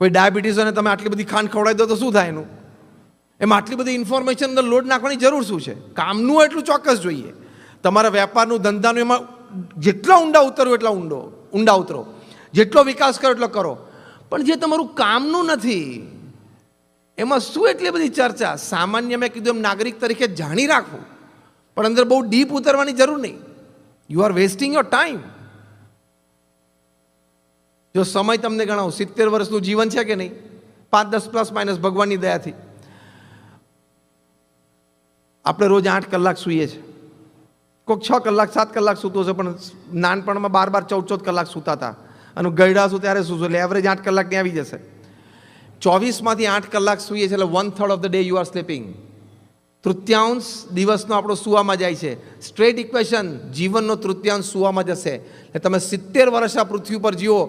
કોઈ ડાયાબિટીસને તમે આટલી બધી ખાંડ ખવડાવી દો તો શું થાય એનું? એમાં આટલી બધી ઇન્ફોર્મેશન અંદર લોડ નાખવાની જરૂર શું છે? કામનું એટલું ચોક્કસ જોઈએ. તમારા વેપારનું ધંધાનું એમાં જેટલા ઊંડા ઉતરો એટલા ઊંડો, ઊંડા ઉતરો. જેટલો વિકાસ કરો એટલો કરો. પણ જે તમારું કામનું નથી, એમાં શું એટલી બધી ચર્ચા? સામાન્ય મેં કીધું એમ નાગરિક તરીકે જાણી રાખવું. પણ અંદર બહુ ડીપ ઉતરવાની જરૂર નહીં. You are wasting your time જો સમય તમને ગણાવું, સિત્તેર વર્ષનું જીવન છે કે નહીં? પાંચ દસ પ્લસ માઇનસ ભગવાનની દયાથી. આપણે રોજ આઠ કલાક સૂઈએ છીએ કોઈક છ કલાક, સાત કલાક સૂતો છે, પણ નાનપણમાં બાર બાર ચૌદ ચૌદ કલાક સૂતા હતા. અને ગયડા શું ત્યારે સૂશો એટલે એવરેજ આઠ કલાકની આવી જશે. ચોવીસમાંથી આઠ કલાક સૂઈએ છીએ એટલે one third of the day you are sleeping તૃતીયાંશ દિવસનો આપણો સુવામાં જાય છે. સ્ટ્રેટ ઇક્વેશન જીવનનો તૃતીયાંશ સુવામાં જશે. એટલે તમે સિત્તેર વર્ષ આ પૃથ્વી પર જીવો